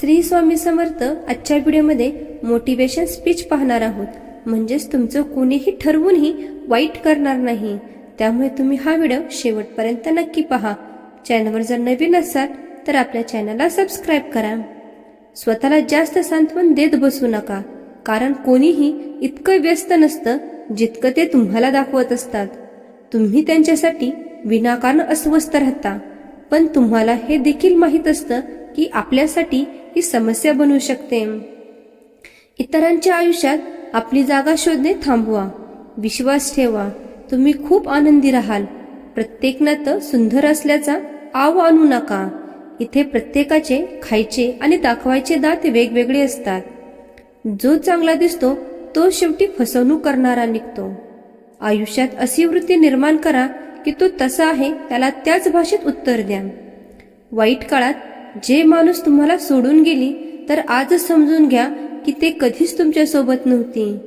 श्री स्वामी समर्थ आजच्या व्हिडिओमध्ये motivation speech पाहणार आहोत. म्हणजेच तुमचं कोणीही ठरवूनही वाईट करणार नाही. त्यामुळे तुम्ही हा व्हिडिओ शेवटपर्यंत नक्की पहा. चॅनलवर जर नवीन असाल तर आपल्या चॅनलला सबस्क्राईब करा. स्वतःला जास्त सांत्वन देत बसू नका. कारण कोणीही इतकं व्यस्त नसतं जितकं ते तुम्हाला दाखवत असतात. तुम्ही त्यांच्यासाठी विनाकारण अस्वस्थ राहता. पण तुम्हाला हे देखील माहीत असतं की आपल्यासाठी ही समस्या बनू शकते. इतरांच्या आयुष्यात आपली जागा शोधणे थांबवा. विश्वास ठेवा. तुम्ही खूप आनंदी राहाल. प्रत्येक नातं सुंदर असल्याचा आव आणू नका. इथे प्रत्येकाचे खायचे आणि दाखवायचे दात वेगवेगळे असतात. जो चांगला दिसतो तो शेवटी फसवणूक करणारा निघतो. आयुष्यात अशी वृत्ती निर्माण करा की तो तसा आहे त्याला त्याच भाषेत उत्तर द्या. वाईट काळात जे माणूस तुम्हाला सोडून गेली तर आजच समजून घ्या की ते कधीच तुमच्यासोबत नव्हती.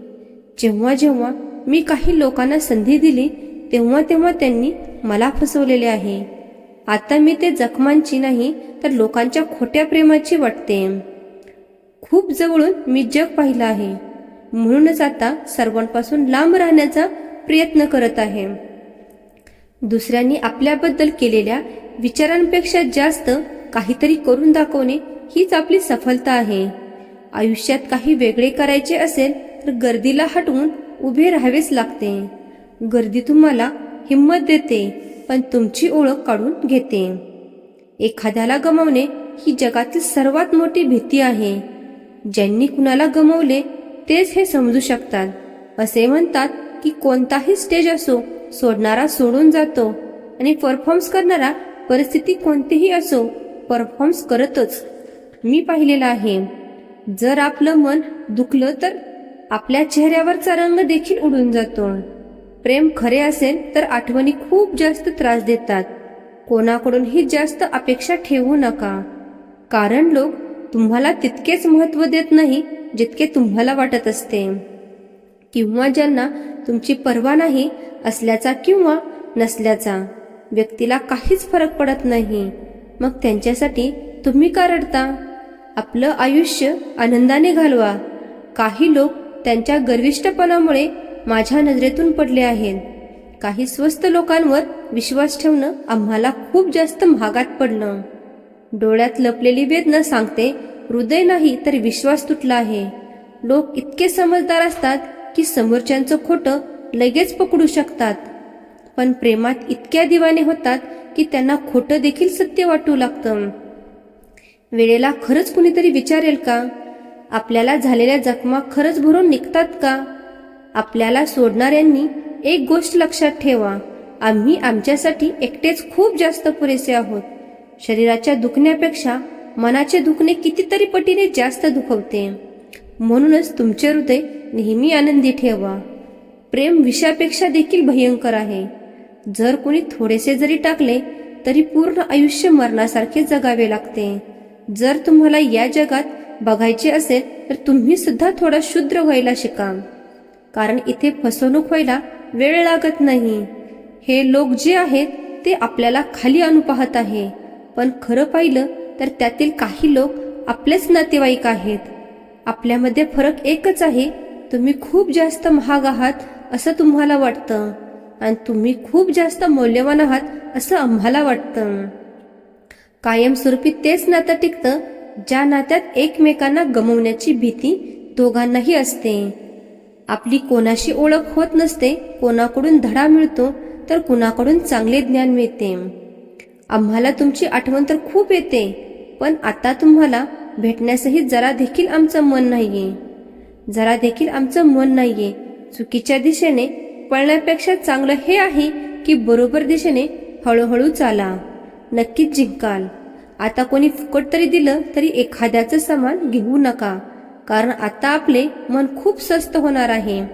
जेव्हा जेव्हा मी काही लोकांना संधी दिली तेव्हा तेव्हा त्यांनी मला फसवलेले आहे. आता मी ते जखमांची नाही तर लोकांच्या खोट्या प्रेमाची वाटते. खूप जवळून मी जग पाहिलं आहे. म्हणूनच आता सर्वांपासून लांब राहण्याचा प्रयत्न करत आहे. दुसऱ्यांनी आपल्याबद्दल केलेल्या विचारांपेक्षा जास्त काहीतरी करून दाखवणे हीच आपली सफलता आहे. आयुष्यात काही वेगळे करायचे असेल तर गर्दीला हटवून उभे राहावेच लागते. गर्दी तुम्हाला हिंमत देते पण तुमची ओळख काढून घेते. एखाद्याला गमावणे ही जगातील सर्वात मोठी भीती आहे. ज्यांनी कुणाला गमावले तेच हे समजू शकतात. असे म्हणतात की कोणताही स्टेज असो सोडणारा सोडून जातो. आणि परफॉर्म्स करणारा परिस्थिती कोणतीही असो परफॉर्म्स करतच. मी पाहिलेलं आहे. जर आपलं मन दुखलं तर आपल्या चेहऱ्यावरचा रंग देखील उडून जातो. प्रेम खरे असेल तर आठवणी खूप जास्त त्रास देतात. कोणाकडूनही जास्त अपेक्षा ठेवू नका. कारण लोक तुम्हाला तितकेच महत्त्व देत नाही जितके तुम्हाला वाटत असते. किंवा ज्यांना तुमची पर्वा नाही असल्याचा किंवा नसल्याचा व्यक्तीला काहीच फरक पडत नाही. मग त्यांच्यासाठी तुम्ही का रडता? आपलं आयुष्य आनंदाने घालवा. काही लोक त्यांच्या गर्विष्ठपणामुळे माझ्या नजरेतून पडले आहेत. काही स्वस्त लोकांवर विश्वास ठेवणं आम्हाला खूप जास्त महागात पडलं. डोळ्यात लपलेली वेदना सांगते हृदय नाही तर विश्वास तुटला आहे. लोक इतके समजदार असतात की समोरच्यांचं खोटं लगेच पकडू शकतात. पण प्रेमात इतक्या दिवाने होतात की त्यांना खोटं देखील सत्य वाटू लागतं. वेळेला खरंच कुणीतरी विचारेल का? आपल्याला झालेल्या जखमा खरंच भरून निघतात का? आपल्याला सोडणाऱ्यांनी एक गोष्ट लक्षात ठेवा आम्ही आमच्यासाठी एकटेच खूप जास्त पुरेसे आहोत. शरीराच्या दुखण्यापेक्षा मनाचे दुखणे कितीतरी पटीने जास्त दुखवते. म्हणूनच तुमचे हृदय नेहमी आनंदी ठेवा. प्रेम विषापेक्षा देखील भयंकर आहे. जर कोणी थोडेसे जरी टाकले तरी पूर्ण आयुष्य मरणासारखे जगावे लागते. जर तुम्हाला या जगात बघायचे असेल तर तुम्ही सुद्धा थोडा शुद्र व्हायला शिका. कारण इथे फसवणूक व्हायला वेळ लागत नाही. हे लोक जे आहेत ते आपल्याला खाली आणू पाहत आहे. पण खरं पाहिलं तर त्यातील काही लोक आपलेच नातेवाईक आहेत. आपल्यामध्ये फरक एकच आहे तुम्ही खूप जास्त महाग आहात असं तुम्हाला वाटतं. आणि तुम्ही खूप जास्त मौल्यवान आहात असं आम्हाला वाटतं. कायमस्वरूपी तेच नातं टिकतं ज्या नात्यात एकमेकांना गमवण्याची भीती दोघांनाही असते. आपली कोणाशी ओळख होत नसते कोणाकडून धडा मिळतो तर कुणाकडून चांगले ज्ञान मिळते. आम्हाला तुमची आठवण तर खूप येते पण आता तुम्हाला भेटण्यासही जरा देखील आमचं मन नाहीये. जरा देखील आमचं मन नाहीये. चुकीच्या दिशेने पळण्यापेक्षा चांगलं हे आहे की बरोबर दिशेने हळूहळू चाला. नक्कीच जिंकाल. आता कोणी फुकट तरी दिलं तरी एखाद्याचं सामान घेऊ नका. कारण आता आपले मन खूप स्वस्त होणार आहे.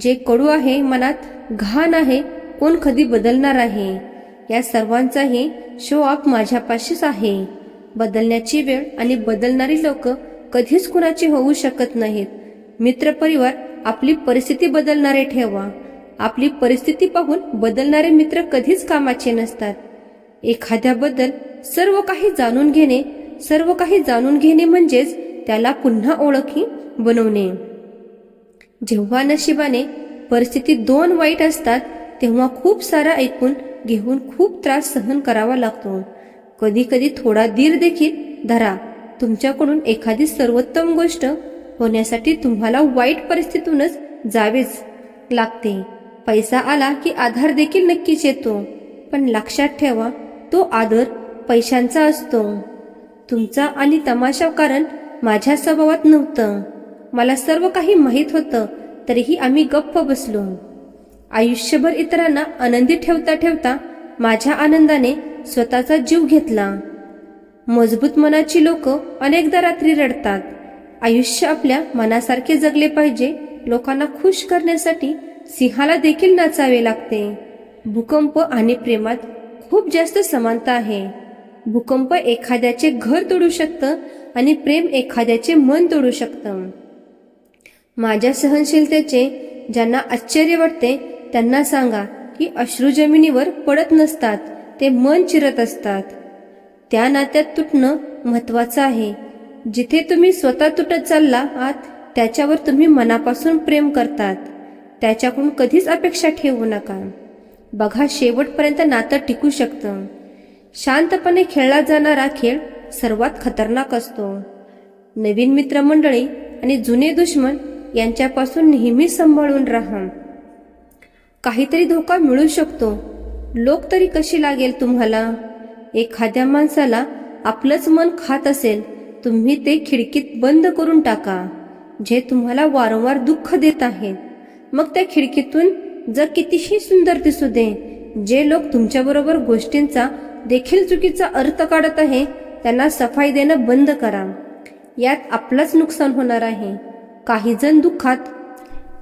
जे कडू आहे मनात घाण आहे कोण कधी बदलणार आहे? या सर्वांचाही शो ऑफ माझ्यापाशीच आहे. बदलण्याची वेळ आणि बदलणारी लोक कधीच कुणाची होऊ शकत नाहीत. मित्रपरिवार आपली परिस्थिती बदलणारे ठेवा. आपली परिस्थिती पाहून बदलणारे मित्र कधीच कामाचे नसतात. एखाद्याबद्दल सर्व काही जाणून घेणे सर्व काही जाणून घेणे म्हणजेच त्याला पुन्हा ओळखी बनवणे. जेव्हा नशिबाने परिस्थिती दोन वाईट असतात तेव्हा खूप सारा ऐकून घेऊन खूप त्रास सहन करावा लागतो. कधी कधी थोडा धीर देखील धरा. तुमच्याकडून एखादी सर्वोत्तम गोष्ट होण्यासाठी तुम्हाला वाईट परिस्थितीतूनच जावेच लागते. पैसा आला की आधार देखील नक्कीच येतो. पण लक्षात ठेवा तो आदर पैशांचा असतो. तुमचा आणि तमाशा कारण माझ्या स्वभावात नव्हतं. मला सर्व काही माहीत होतं तरीही आम्ही गप्प बसलो. आयुष्यभर इतरांना आनंदी ठेवता ठेवता माझ्या आनंदाने स्वतःचा जीव घेतला. मजबूत मनाची लोक अनेकदा रात्री रडतात. आयुष्य आपल्या मनासारखे जगले पाहिजे लोकांना खुश करण्यासाठी सिंहाला देखील नाचावे लागते. भूकंप आणि प्रेमात खूप जास्त समानता आहे. भूकंप एखाद्याचे घर तोडू शकतं आणि प्रेम एखाद्याचे मन तोडू शकतं. माझ्या सहनशीलतेचे ज्यांना आश्चर्य वाटते त्यांना सांगा की अश्रू जमिनीवर पडत नसतात ते मन चिरत असतात. त्या नात्यात तुटणं महत्वाचं आहे. जिथे तुम्ही स्वतः तुटत चालला आहात त्याच्यावर तुम्ही मनापासून प्रेम करतात. त्याच्याकडून कधीच अपेक्षा ठेवू नका. बघा शेवटपर्यंत नातं टिकू शकतं. शांतपणे खेळला जाणारा खेळ सर्वात खतरनाक असतो. नवीन मित्रमंडळी आणि जुने दुश्मन यांच्यापासून नेहमी सांभाळून राहा. काहीतरी धोका मिळू शकतो. लोक तरी कशी लागेल तुम्हाला? एखाद्या माणसाला आपलंच मन खात असेल तुम्ही ते खिडकीत बंद करून टाका जे तुम्हाला वारंवार दुःख देत आहेत मग त्या खिडकीतून जर कितीही सुंदर दिसू दे जे लोक तुमच्याबरोबर गोष्टींचा देखील चुकीचा अर्थ काढत आहे त्यांना सफाई देणं बंद करा. यात आपलंच नुकसान होणार आहे. काही जण दुःखात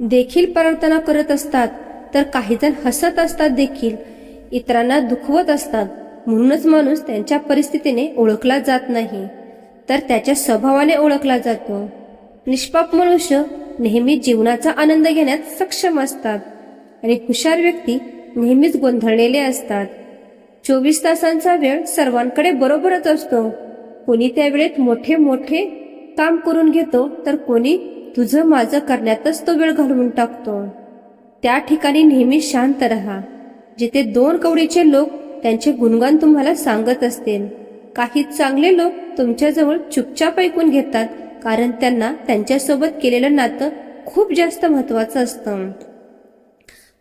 देखील प्रार्थना करत असतात तर काही जण हसत असतात देखील. इतरांना दुखवत असतात म्हणूनच माणूस त्यांच्या परिस्थितीने ओळखला जात नाही तर त्याच्या स्वभावाने ओळखला जातो. निष्पाप मनुष्य नेहमी जीवनाचा आनंद घेण्यात सक्षम असतात आणि हुशार व्यक्ती नेहमीच गोंधळलेले असतात. चोवीस तासांचा वेळ सर्वांकडे बरोबरच असतो. कोणी त्या वेळेत मोठे मोठे काम करून घेतो तर कोणी तुझं माझं करण्यातच तो वेळ घालवून टाकतो. त्या ठिकाणी नेहमी शांत राहा. जिथे दोन कवडीचे लोक त्यांचे गुणगान तुम्हाला सांगत असतील. काही चांगले लोक तुमच्याजवळ चुपचाप ऐकून घेतात कारण त्यांना त्यांच्यासोबत केलेलं नातं खूप जास्त महत्वाचं असतं.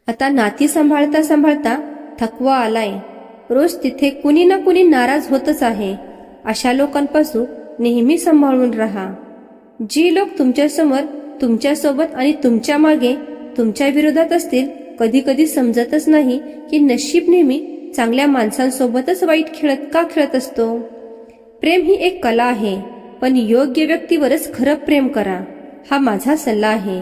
आता नाती सांभाळता सांभाळता थकवा आलाय. रोज तिथे कुणी ना कुणी नाराज होतच आहे. अशा लोकांपासून नेहमी सांभाळून राहा. जी लोक तुमच्यासमोर तुमच्यासोबत आणि तुमच्या मागे तुमच्या विरोधात असतील कधी कधी समजतच नाही की नशीब नेहमी चांगल्या माणसांसोबतच वाईट खेळत का खेळत असतो. प्रेम ही एक कला आहे. पण योग्य व्यक्तीवरच खरं प्रेम करा. हा माझा सल्ला आहे.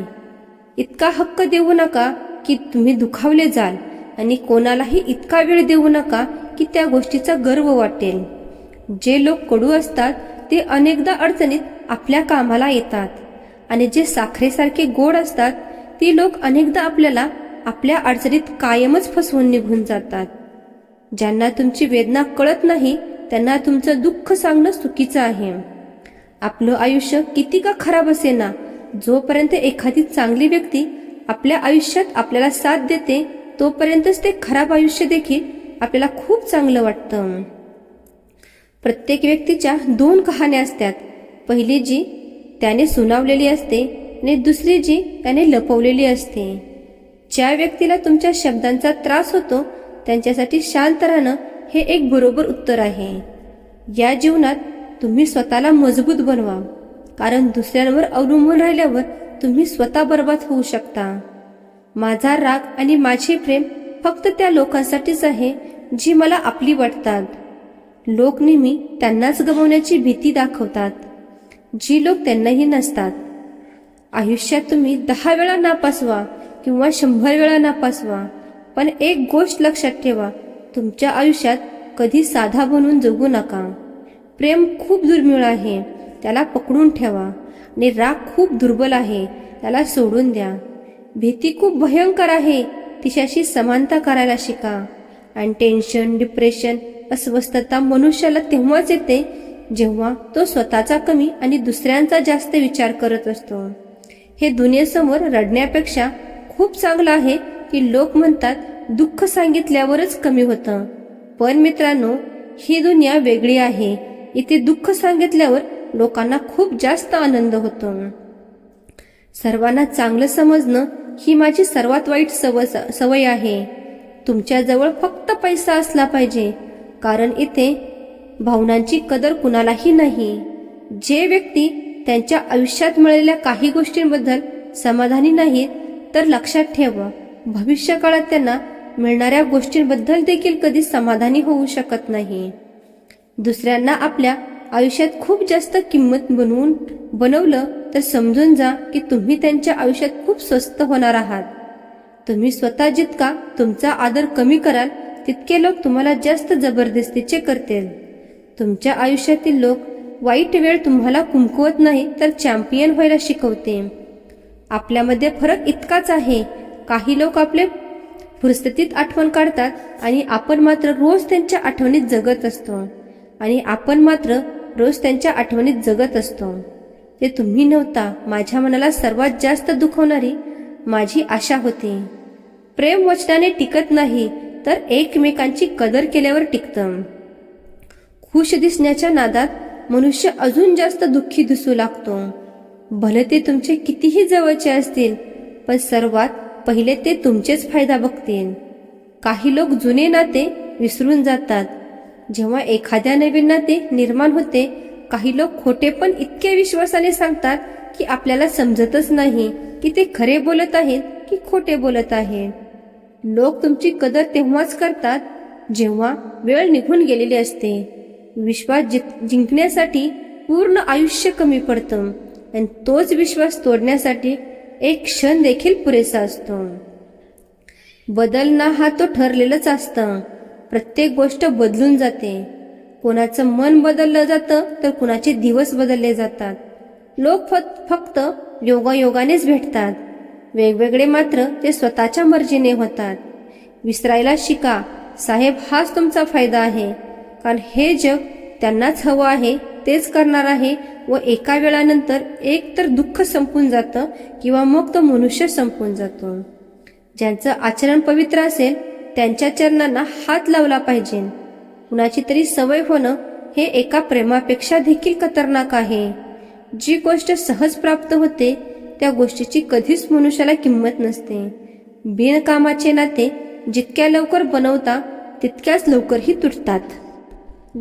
इतका हक्क देऊ नका की तुम्ही दुखावले जाल आणि कोणालाही इतका वेळ देऊ नका की त्या गोष्टीचा गर्व वाटेल. जे लोक कडू असतात ते अनेकदा अडचणीत आपल्या कामाला येतात. आणि जे साखरेसारखे गोड असतात ती लोक अनेकदा आपल्याला आपल्या अडचणीत कायमच फसवून निघून जातात. ज्यांना तुमची वेदना कळत नाही त्यांना तुमचं दुःख सांगणं चुकीचं आहे. आपलं आयुष्य किती का खराब असे ना जोपर्यंत एखादी चांगली व्यक्ती आपल्या आयुष्यात आपल्याला साथ देते तोपर्यंतच ते खराब आयुष्य देखील आपल्याला खूप चांगलं वाटतं. प्रत्येक व्यक्तीच्या दोन कहाण्या असतात. पहिली जी त्याने सुनावलेली असते आणि दुसरी जी त्याने लपवलेली असते. ज्या व्यक्तीला तुमच्या शब्दांचा त्रास होतो त्यांच्यासाठी शांत राहणं हे एक बरोबर उत्तर आहे. या जीवनात तुम्ही स्वतःला मजबूत बनवा. कारण दुसऱ्यांवर अवलंबून राहिल्यावर तुम्ही स्वतः बर्बाद होऊ शकता. माझा राग आणि माझे प्रेम फक्त त्या लोकांसाठीच आहे जी मला आपली वाटतात. लोक नेहमी त्यांनाच गमावण्याची भीती दाखवतात. जी लोक त्यांनाही नसतात. आयुष्यात तुम्ही दहा वेळा नापासवा किंवा शंभर वेळा नापासवा पण एक गोष्ट लक्षात ठेवा तुमच्या आयुष्यात कधी साधा बनून जगू नका. प्रेम खूप दुर्मिळ आहे. त्याला पकडून ठेवा. आणि राग खूप दुर्बल आहे. त्याला सोडून द्या. भीती खूप भयंकर आहे. तिच्याशी समानता करायला शिका. आणि टेन्शन डिप्रेशन अस्वस्थता मनुष्याला तेव्हाच येते जेव्हा तो स्वतःचा कमी आणि दुसऱ्यांचा जास्त विचार करत असतो. हे दुनियेसमोर रडण्यापेक्षा खूप चांगलं आहे की लोक म्हणतात दुःख सांगितल्यावरच कमी होतं. पण मित्रांनो ही दुनिया वेगळी आहे. इथे दुःख सांगितल्यावर लोकांना खूप जास्त आनंद होतो. सर्वांना चांगलं समजणं ही माझी सर्वात वाईट सवय सवय आहे. तुमच्याजवळ फक्त पैसा असला पाहिजे कारण इथे भावनांची कदर कुणालाही नाही. जे व्यक्ती त्यांच्या आयुष्यात मिळालेल्या काही गोष्टींबद्दल समाधानी नाहीत तर लक्षात ठेवा भविष्यकाळात त्यांना मिळणाऱ्या गोष्टींबद्दल देखील कधी समाधानी होऊ शकत नाही. दुसऱ्यांना आपल्या आयुष्यात खूप जास्त किंमत बनवून बनवलं तर समजून जा की तुम्ही त्यांच्या आयुष्यात खूप स्वस्त होणार आहात. तुम्ही स्वतः जितका तुमचा आदर कमी कराल तितके लोक तुम्हाला जास्त जबरदस्तीचे करतील. तुमच्या आयुष्यातील लोक वाईट वेळ तुम्हाला कुमकुवत नाही तर चॅम्पियन व्हायला शिकवते. आपल्यामध्ये फरक इतकाच आहे. काही लोक आपले फुरस्तीत आठवण काढतात आणि आपण मात्र रोज त्यांच्या आठवणीत जगत असतो. आणि आपण मात्र रोज त्यांच्या आठवणीत जगत असतो. ते तुम्ही नव्हता माझ्या मनाला सर्वात जास्त दुखवणारी माझी आशा होती. प्रेम वचनाने टिकत नाही तर एकमेकांची कदर केल्यावर टिकतं. खुश दिसण्याच्या नादात मनुष्य अजून जास्त दुःखी दिसू लागतो. भले ते तुमचे कितीही जवळचे असतील पण सर्वात पहिले ते तुमचेच फायदा बघतील. काही लोक जुने नाते विसरून जातात जेव्हा एखाद्या नवीन नाते निर्माण होते काही लोक खोटे पण इतके विश्वासाने सांगतात की आपल्याला समजतच नाही की ते खरे बोलत आहेत की खोटे बोलत आहेत. लोक तुमची कदर तेव्हाच करतात जेव्हा वेळ निघून गेलेली असते. विश्वास जिंक जिंकण्यासाठी पूर्ण आयुष्य कमी पडतं आणि तोच विश्वास तोडण्यासाठी एक क्षण देखील पुरेसा असतो. बदलणं हा तो ठरलेलंच असतं. प्रत्येक गोष्ट बदलून जाते. कोणाचं मन बदललं जातं तर कुणाचे दिवस बदलले जातात. लोक फत- फक्त योगायोगानेच भेटतात. वेगवेगळे मात्र ते स्वतःच्या मर्जीने होतात. विसरायला शिका. साहेब हाच तुमचा फायदा आहे. कारण हे जग त्यांनाच हवं आहे तेच करणार आहे व एका वेळानंतर एक तर दुःख संपून जातं किंवा मग तो मनुष्य संपून जातो. ज्यांचं आचरण पवित्र असेल त्यांच्या चरणांना हात लावला पाहिजे. कुणाची तरी सवय होणं हे एका प्रेमापेक्षा देखील खतरनाक आहे. जी गोष्ट सहज प्राप्त होते त्या गोष्टीची कधीच मनुष्याला किंमत नसते. बिनकामाचे नाते जितक्या लवकर बनवता तितक्याच लवकरही तुटतात.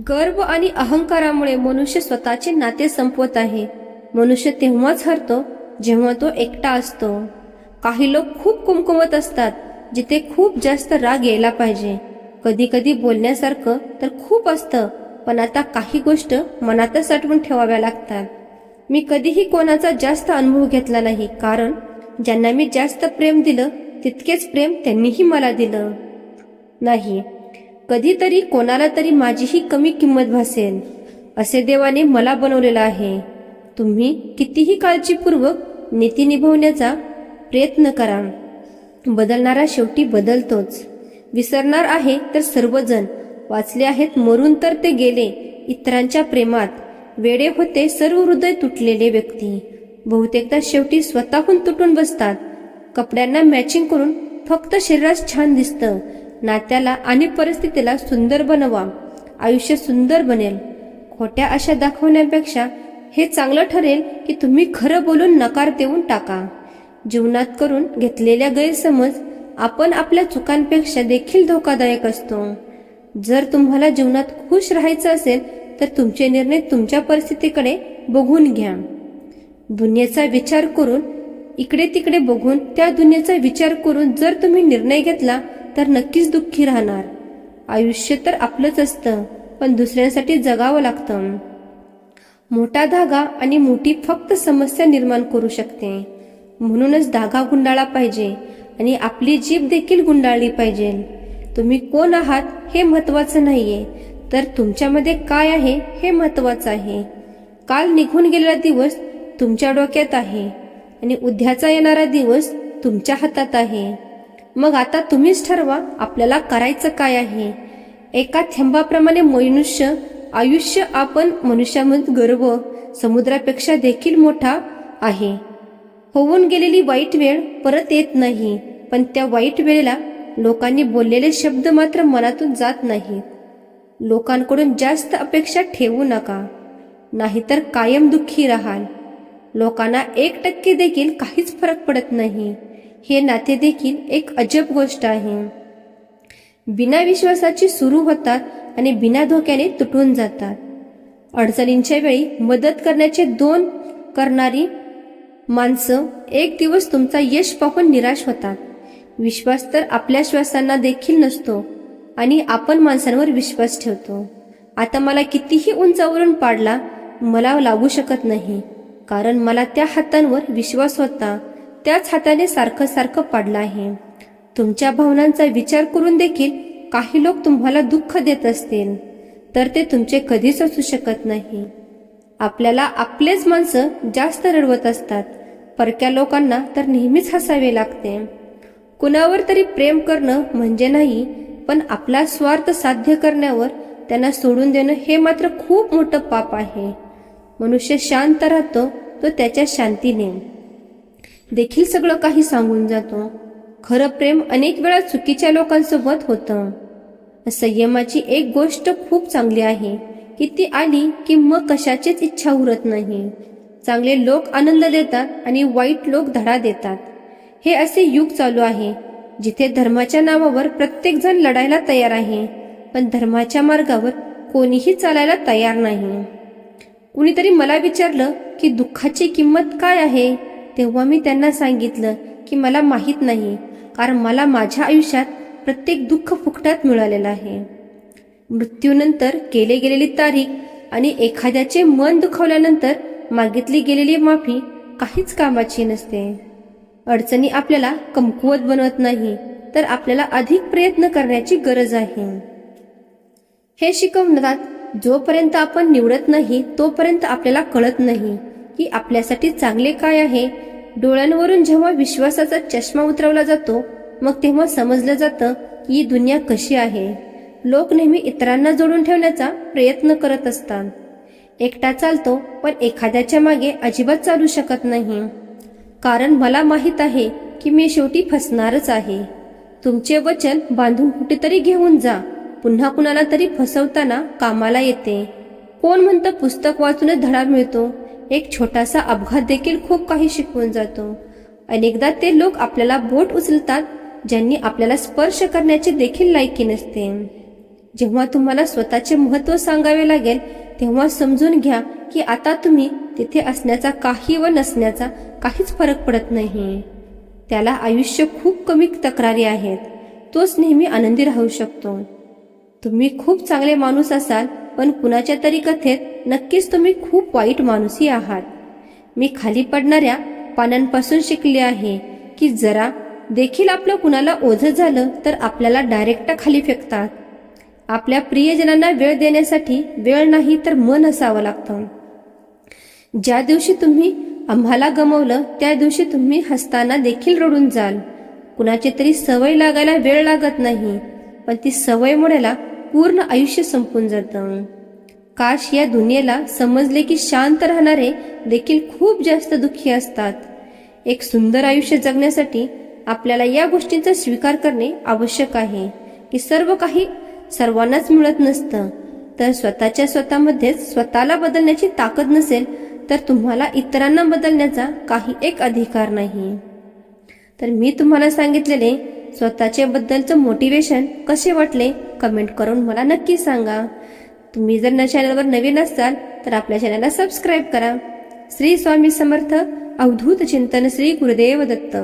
गर्व आणि अहंकारामुळे मनुष्य स्वतःचे नाते संपवत आहे. मनुष्य तेव्हाच हरतो जेव्हा तो एकटा असतो. काही लोक खूप कुमकुमत असतात. जिथे खूप जास्त राग यायला पाहिजे. कधी कधी बोलण्यासारखं तर खूप असतं पण आता काही गोष्ट मनातच साठवून ठेवाव्या लागतात. मी कधीही कोणाचा जास्त अनुभव घेतला नाही कारण ज्यांना मी जास्त प्रेम दिलं तितकेच प्रेम त्यांनीही मला दिलं. नाही कधीतरी कोणाला तरी माझीही कमी किंमत भासेल असे देवाने मला बनवलेलं आहे. तुम्ही कितीही काळजीपूर्वक नीती निभवण्याचा प्रयत्न करा. बदलणारा शेवटी बदलतोच. विसरणार आहे तर सर्वजण. वाचले आहेत मरून तर ते गेले इतरांच्या प्रेमात. वेडे होते सर्व हृदय तुटलेले व्यक्ती. बहुतेकदा शेवटी स्वतःहून तुटून बसतात. कपड्यांना मॅचिंग करून फक्त शरीरास छान दिसतं. नात्याला आणि परिस्थितीला सुंदर बनवा. आयुष्य सुंदर बनेल. खोट्या आशा दाखवण्यापेक्षा हे चांगलं ठरेल की तुम्ही खरं बोलून नकार देऊन टाका. जीवनात करून घेतलेल्या गैरसमज आपण आपल्या चुकांपेक्षा देखील धोकादायक असतो. जर तुम्हाला जीवनात खुश राहायचं असेल तर तुमचे निर्णय तुमच्या परिस्थितीकडे बघून घ्या. दुनियेचा विचार करून इकडे तिकडे बघून त्या दुनियेचा विचार करून जर तुम्ही निर्णय घेतला तर नक्कीच दुःखी राहणार. आयुष्य तर आपलंच असतं पण दुसऱ्यांसाठी जगावं लागतं. मोठा धागा आणि मोठी फक्त समस्या निर्माण करू शकते. म्हणूनच धागा गुंडाळा पाहिजे आणि आपली जीभ देखील गुंडाळली पाहिजे. तुम्ही कोण आहात हे महत्वाचं नाहीये. तर तुमच्यामध्ये काय आहे हे महत्वाचं आहे. काल निघून गेलेला दिवस तुमच्या डोक्यात आहे आणि उद्याचा येणारा दिवस तुमच्या हातात आहे. मग आता तुम्हीच ठरवा आपल्याला करायचं काय आहे. एका थेंबाप्रमाणे मनुष्य आयुष्य आपण मनुष्यामध्ये गर्व समुद्रापेक्षा देखील मोठा आहे. होऊन गेलेली वाईट वेळ परत येत नाही. पण त्या वाईट वेळेला लोकांनी बोललेले शब्द मात्र मनातून जात नाहीत. लोकांकडून जास्त अपेक्षा ठेवू नका. नाहीतर कायम दुःखी राहाल. लोकांना एक टक्के देखील काहीच फरक पडत नाही. हे नाते देखील एक अजब गोष्ट आहे. बिना विश्वासाची सुरू होतात आणि बिना धोक्याने तुटून जातात. अडचणींच्या वेळी मदत करण्याचे दोन करणारी माणसं एक दिवस तुमचा यश पाहून निराश होतात. विश्वास तर आपल्या श्वासांना देखील नसतो आणि आपण माणसांवर विश्वास ठेवतो. आता मला कितीही उंचावरून पाडला मला लागू शकत नाही. कारण मला त्या हातांवर विश्वास होता त्याच हाताने सारखं सारखं पाडलं आहे. तुमच्या भावनांचा विचार करून देखील काही लोक तुम्हाला दुःख देत असतील तर ते तुमचे कधीच असू शकत नाही. आपल्याला आपलेच माणसं जास्त रडवत असतात. परक्या लोकांना तर नेहमीच हसावे लागते. कुणावर तरी प्रेम करणं म्हणजे नाही पण आपला स्वार्थ साध्य करण्यावर त्यांना सोडून देणं हे मात्र खूप मोठं पाप आहे. मनुष्य शांत राहतो तो त्याच्या शांतीने. देखील सगळं काही सांगून जातो. खरं प्रेम अनेक वेळा चुकीच्या लोकांसोबत होतं. संयमाची एक गोष्ट खूप चांगली आहे. की ती आली की मग कशाचीच इच्छा उरत नाही. चांगले लोक आनंद देतात आणि वाईट लोक धडा देतात. हे असे युग चालू आहे जिथे धर्माच्या नावावर प्रत्येक जण लढायला तयार आहे पण धर्माच्या मार्गावर कोणीही चालायला तयार नाही. कुणीतरी मला विचारलं की दुःखाची किंमत काय आहे तेव्हा मी त्यांना सांगितलं की मला माहीत नाही कारण मला माझ्या आयुष्यात प्रत्येक दुःख फुकटात मिळालेलं आहे. मृत्यूनंतर केले गेलेली तारीख आणि एखाद्याचे मन दुखावल्यानंतर मागितली गेलेली माफी काहीच कामाची नसते. अडचणी आपल्याला कमकुवत बनवत नाही तर आपल्याला अधिक प्रयत्न करण्याची गरज आहे. हे शिकवण्यात जोपर्यंत आपण निवडत नाही तोपर्यंत आपल्याला कळत नाही की आपल्यासाठी चांगले काय आहे. डोळ्यांवरून जेव्हा विश्वासाचा चष्मा उतरवला जातो मग तेव्हा समजलं जातं की ही दुनिया कशी आहे. लोक नेहमी इतरांना जोडून ठेवण्याचा प्रयत्न करत असतात. एकटा चालतो पण एखाद्याच्या मागे अजिबात चालू शकत नाही. कारण मला माहीत आहे की मी शेवटी फसणारच आहे. तुमचे वचन बांधून कुठेतरी घेऊन जा. पुन्हा कुणाला तरी फसवताना कामाला येते. कोण म्हणतं पुस्तक वाचूनच धडा मिळतो? एक छोटासा अपघात देखील खूप काही शिकवून जातो. अनेकदा ते लोक आपल्याला बोट उचलतात ज्यांनी आपल्याला स्पर्श करण्याची देखील लायकी नसते. जेव्हा तुम्हाला स्वतःचे महत्त्व सांगावे लागेल तेव्हा समजून घ्या की आता तुम्ही तिथे असण्याचा काही व नसण्याचा काहीच फरक पडत नाही. त्याला आयुष्य खूप कमी तक्रारी आहेत. तोच नेहमी आनंदी राहू शकतो. तुम्ही खूप चांगले माणूस असाल पण कुणाच्या तरी कथेत नक्कीच तुम्ही खूप वाईट माणूसही आहात. मी खाली पडणाऱ्या पानांपासून शिकले आहे की जरा देखील आपलं कुणाला ओझं झालं तर आपल्याला डायरेक्ट खाली फेकतात. आपल्या प्रियजनांना वेळ देण्यासाठी वेळ नाही तर मन असावं लागतं. ज्या दिवशी तुम्ही आम्हाला गमवलं त्या दिवशी तुम्ही हसताना देखील रडून जाल. कुणाची तरी सवय लागायला वेळ लागत नाही पण ती सवय मुळेला पूर्ण आयुष्य संपून जातं. काश या दुनियेला समजले की शांत राहणारे देखील खूप जास्त दुःखी असतात. एक सुंदर आयुष्य जगण्यासाठी आपल्याला या गोष्टींचा स्वीकार करणे आवश्यक आहे की सर्व काही सर्वांनाच मिळत नसतं. तर स्वतःच्या स्वतःमध्येच स्वतःला बदलण्याची ताकद नसेल तर तुम्हाला इतरांना बदलण्याचा काही एक अधिकार नाही. तर मी तुम्हाला सांगितलेले स्वतःच्या बद्दलचं मोटिवेशन कसे वाटले कमेंट करून मला नक्की सांगा. तुम्ही जर न चॅनलवर नवीन असाल तर आपल्या चॅनलला सबस्क्राईब करा. श्री स्वामी समर्थ अवधूत चिंतन श्री गुरुदेव दत्त.